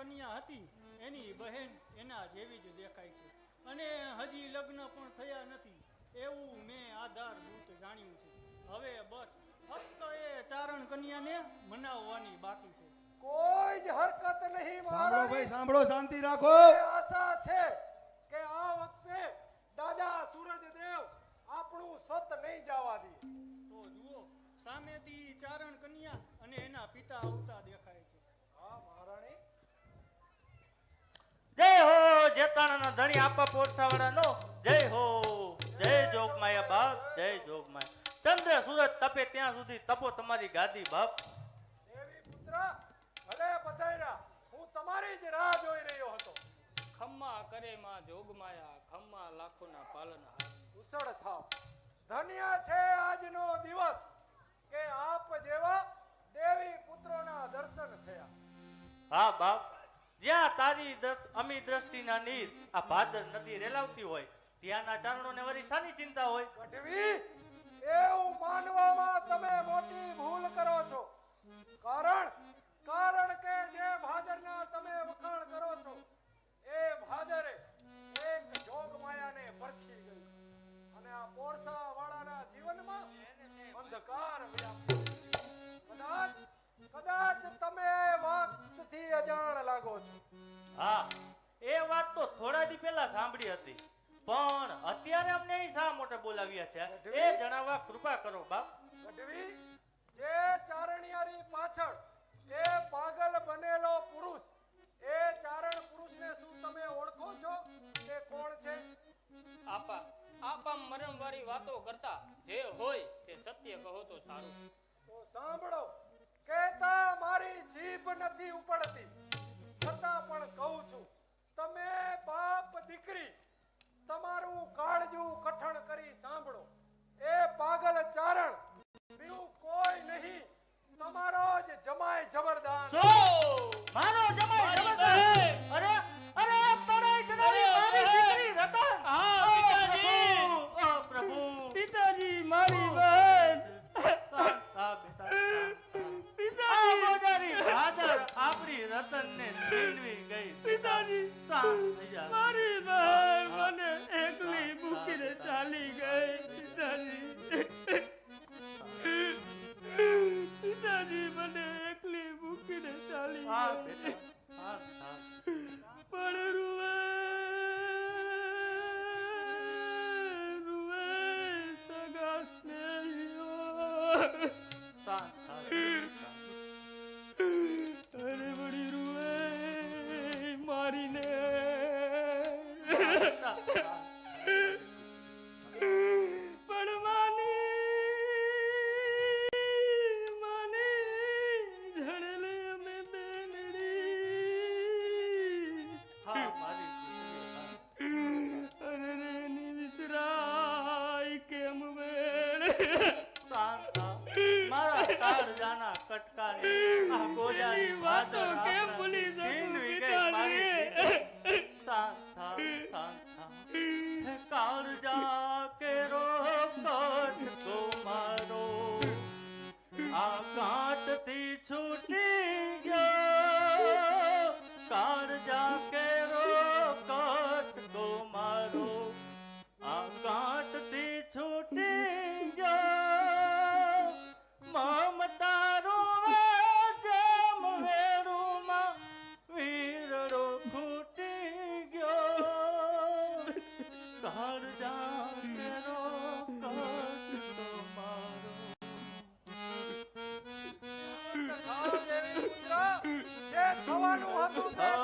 કન્યા હતી એની બહેન એના જેવી જ દેખાય છે. અને હજી લગ્ન પણ થયા નથી એવું મેં આધારભૂત જાણ્યું છે. હવે બસ ફક્ત એ ચારણ કન્યાને મનાવવાની બાકી છે. કોઈ જ હરકત નહીં સાંભળો ભાઈ સાંભળો શાંતિ રાખો. આશા છે કે આ વખતે દાદા સૂરજદેવ આપણું સત નહીં જવા દે. તો જુઓ સામેથી ચારણ કન્યા અને એના પિતા આવતા દેખાય છે હા મહારાણી જય હો જેતાણાના ધણી આપા પોરસાવાળાનો જય હો જય જોગમાયા બાપ જય જોગમાયા. ચંદ્ર સૂરજ તપે ત્યાં સુધી તપો તમારી ગાદી બાપ. દેવી પુત્ર ભલે પધાર્યા હું તમારી જ રાહ જોઈ રહ્યો હતો. ખમ્મા કરે માં જોગમાયા ખમ્મા લાખોના પાલનહાર કુશળ થાવ. ધન્ય છે આજનો દિવસ કે આપ જેવા દેવી પુત્રોના દર્શન થયા. હા બાપ. જ્યાં તારી અમી દ્રષ્ટિના નીર આ ભાદર નદી રેલાવતી હોય, ત્યાંના ચારણોને વળી શાની ચિંતા હોય? એવું માનવામાં વાતો કરતા જે હોય તે સત્ય કહો તો સારું. તો સાંભળો કહેતા મારી જીભ નથી ઉપડતી. છતાં પણ કહું છું તમે બાપ દીકરી તમારું કાળજું કઠણ કરી સાંભળો. એ પાગલ ચારણ બીજું કોઈ નહીં. તમારો જ જમાય જબરદાન મારા કાળજાના કટકાને આ ગોજારી વાતો કેમ ભૂલી શકું, Oh, man.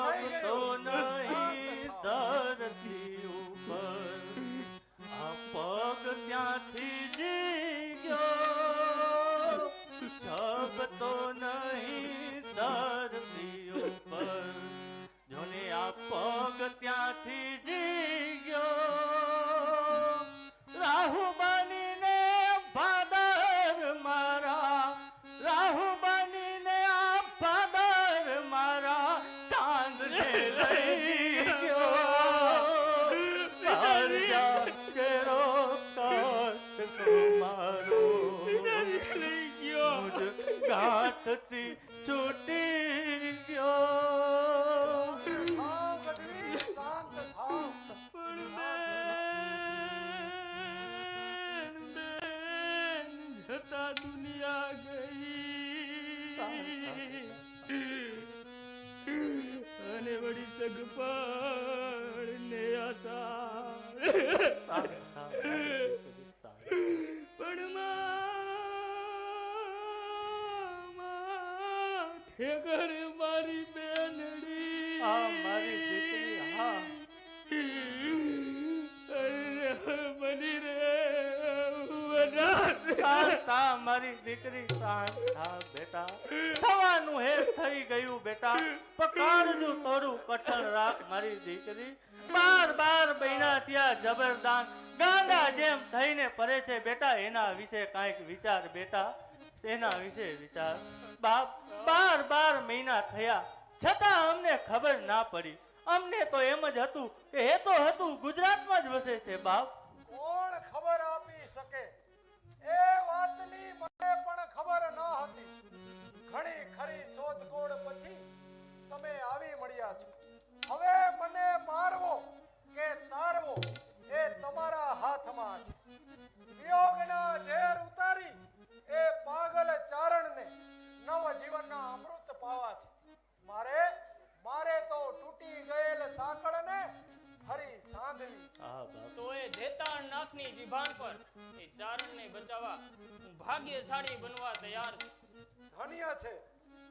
हाथ ती छोटी આ મારી દીકરી, હા. બાર બાર મહિના ત્યાં જબરદાન. ગાંડા જેમ થઈને પરે છે, બેટા. એના વિશે કાંઈક વિચાર, બેટા. એના વિશે વિચાર. બાપ, બાર બાર મહિના થયા. છતાં અમને ખબર ના પડી. અમને તો એમ જ હતું કે એ તો હતું, ગુજરાતમાં જ વસે છે બાપ. કોણ ખબર આપી શકે? એ વાતની મને પણ ખબર ન હતી. ઘણી ખરી શોધખોળ પછી તમે આવી મળ્યા છો. હવે મને મારવો કે તારવો એ તમારા હાથમાં છે. વિયોગના ઝેર ઉતારી એ પાગલ ચારણને નવજીવનના અમૃત પાવા છે. મારે મારે તો તૂટી ગયેલ સાંકળને ફરી સાંધવી. તો એ દેતાણ નાથની જીભાન પર એ ચારણને બચાવવા હું ભાગ્યશાળી બનવા તૈયાર છું. ધન્ય છે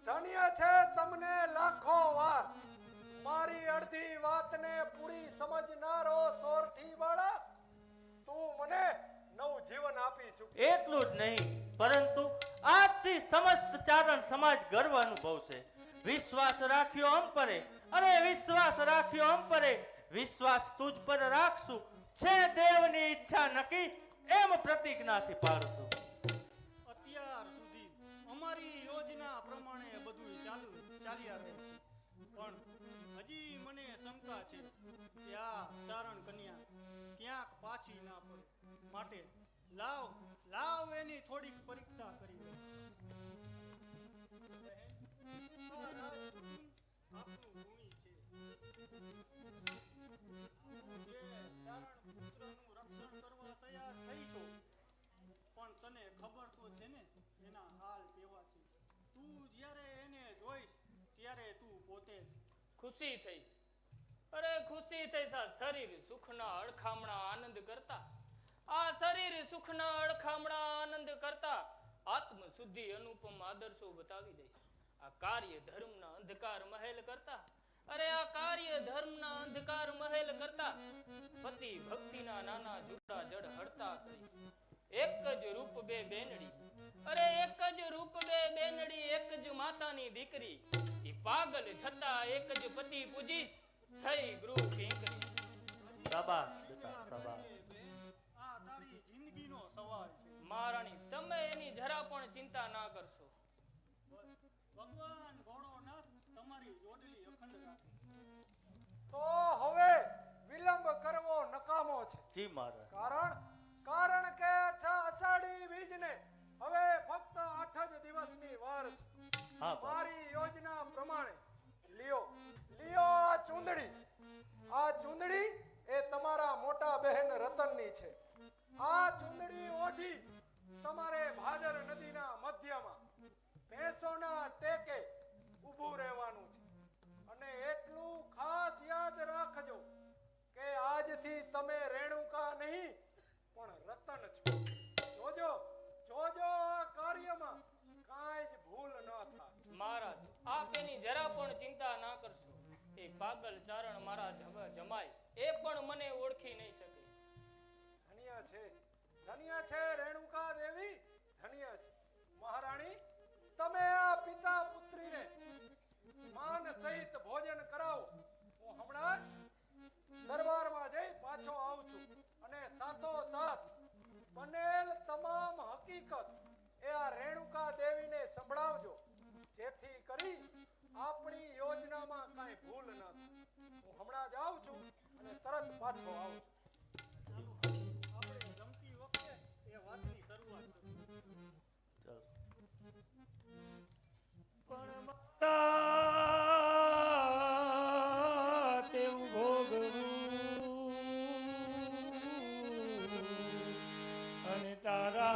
ધન્ય છે તમને લાખો વાર. મારી અડધી વાતને પૂરી સમજનારો સોરઠી વાળા તું મને નવું જીવન આપી ચૂક. એટલું જ નહીં પરંતુ આજથી સમસ્ત ચારણ સમાજ ગર્વ અનુભવશે. વિશ્વાસ રાખ્યો અમ પરે. અરે વિશ્વાસ રાખ્યો અમ પરે. વિશ્વાસ તુજ પર રાખશું. છે દેવની ઈચ્છા નક્કી, એમ પ્રતિજ્ઞાથી પાડશું. અત્યાર સુધી અમારી યોજના પ્રમાણે બધું ચાલુ ચાલ્યા રહે પણ હજી મને શંકા છે કે આ ચારણ કન્યા ક્યાંક પાછી ના પડે. માટે લાવ લાવ એની થોડીક પરીક્ષા કરી ખુશી થઈશ. અરે ખુશી થઈશ શરીર સુખના અડખામણા આનંદ કરતા. આ શરીર સુખના અડખામણા આનંદ કરતા. આત્મ શુદ્ધિ અનુપમ આદર્શો બતાવી દઈશ. આ કાર્ય ધર્મના અંધકાર મહેલ કરતા. અરે આ કાર્ય ધર્મના અંધકાર મહેલ કરતા. પતિ ભક્તિના નાના જુડા જડ હડતા કરી. એક જ રૂપ બે બેનડી. અરે એક જ રૂપ બે બેનડી એક જ માતાની દીકરી. ઈ પાગલ છતાં એક જ પતિ પૂજીશ. થઈ ગૃહ કિંકરી શાબાશ બેટા શાબાશ આ તારી જિંદગીનો સવાલ છે. મહારાણી તમે એની જરા પણ ચિંતા ના કરશો બસ ભગવાન ભોળોનાથ તમારી જોડલી અખંડ રાખે તો હવે વિલંબ કરવો નકામો છે. જી મહારાજ. કારણ કારણ કે અષાઢી બીજને હવે ફક્ત આઠ જ દિવસની વાર છે. મારી યોજના પાગલ ચારણ મારા જમાય. એ પણ મને ઓળખી નહીં શકે. ધન્ય છે. ધનિયા છે રેણુકા દેવી. ધન્ય છે. મહારાણી, તમે આ પિતા પુત્રીને માન સહિત ભોજન કરાવો. હું હમણાં દરબારમાં જઈ પાછો આવું છું. અને સાથો સાથ બનેલ તમામ હકીકત એ આ રેણુકા દેવીને સંભળાવજો. જેથી કરી આપણી યોજનામાં કાંઈ ભૂલ ન હું હમણાં જ આવું છું અને તરત પાછો આવું છું. ભોગવું. અને તારા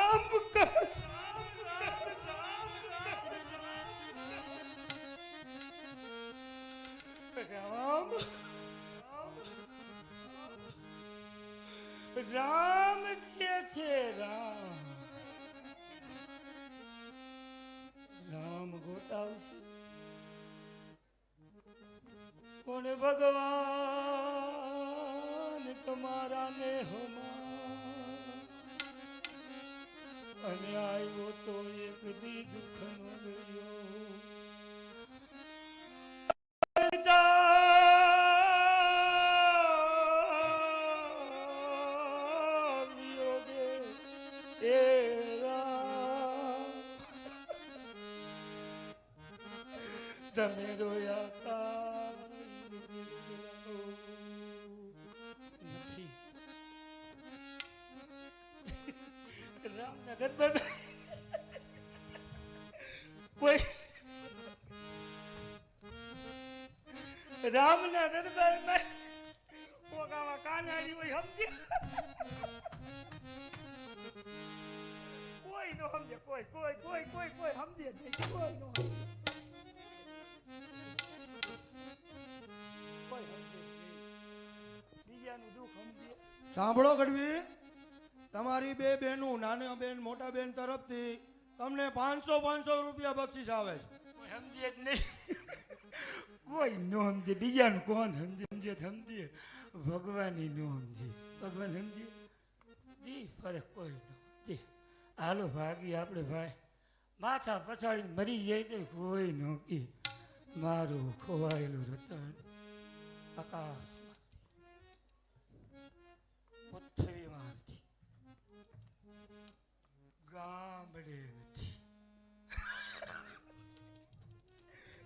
પણ ભગવાન તમારા ને અને આવ્યો તો એક દી દુઃખનો દરિયો. તમે રોયા દરબાર કોઈ રામના દરબારમાં ઓગાવા કાનાડી હોય સમજે કોઈ નો સમજે, કોઈ કોઈ કોઈ કોઈ કોઈ સમજે નહીં. કોઈ નો કોઈ સમજે બીજાનું દુઃખ સમજે. સાંભળો ગઢવી. તમારી બે બહેનું, નાના બેન, મોટા બેન તરફથી તમને પાંચસો પાંચસો રૂપિયા બક્ષિસ આવે છે. સમજે જ નહીં. કોઈ નો સમજે. બીજાનું કોણ સમજે? સમજે સમજે. ભગવાન નો સમજે. ભગવાન સમજે? જી ફરક કોઈ નો. હાલો ભાગી આપણે ભાઈ. માથા પછાડીને મરી જાય તો કોઈ નો કે મારું ખોવાયેલું રતન આકાશમાં ગામડે નથી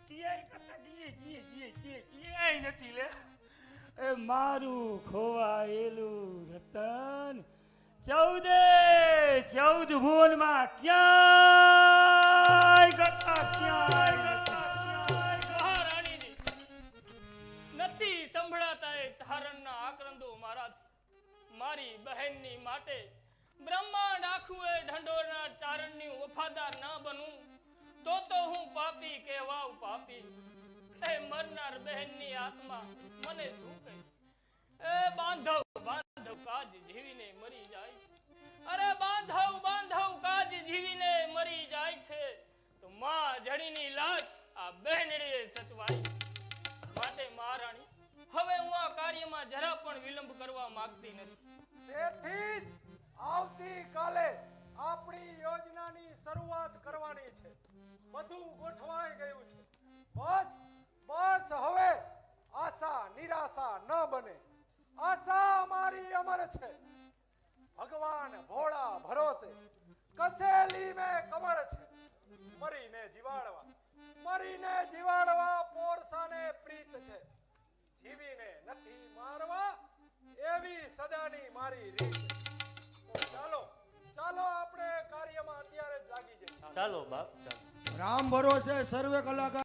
ક્યાંય કરતા ક્યાંય ક્યાંય ક્યાંય ક્યાંય નથી લે એ મારું ખોવાયેલું રતન ચૌદે ચૌદ ભુવનમાં ક્યાંય કરતા ક્યાંય કરતા ક્યાંય મહારાણીજી નથી સંભળાતા એ ચારણના આક્રંદો મારાથી મારી બહેનની માટે બ્રહ્માંડ આખું એ ઢંઢોરના ચારણની વફાદાર ન બનું, તો તો હું પાપી કહેવાવ પાપી. એ મરનાર બહેનની આત્મા મને શું કહે એ બાંધવ બાંધવ કાજ જીવીને મરી જાય છે. અરે બાંધવ બાંધવ કાજ જીવીને મરી જાય છે. તો માં જડીની લાશ આ બહેનડીએ સચવાઈ માટે મહારાણી, હવે હું આ કાર્યમાં જરા પણ વિલંબ કરવા માંગતી નથી. તેથી જ આવતીકાલે આપણી યોજનાની શરૂઆત કરવાની છે. બધું ગોઠવાઈ ગયું છે. બસ બસ હવે આશા, નિરાશા ન બને. આશા અમારી અમર છે. ભગવાન ભોળા ભરોસે. કસેલી મે કમળ છે. મરીને જીવાડવા. મરીને જીવાડવા પોરસાને પ્રીત છે. જીવીને નથી મારવા, એવી સદાની મારી રીત તો ચાલો ચાલો આપણે કાર્યમાં અત્યારે જ લાગી જઈએ. ચાલો બાપ ચાલો. રામ ભરોસે સર્વે કલાકાર.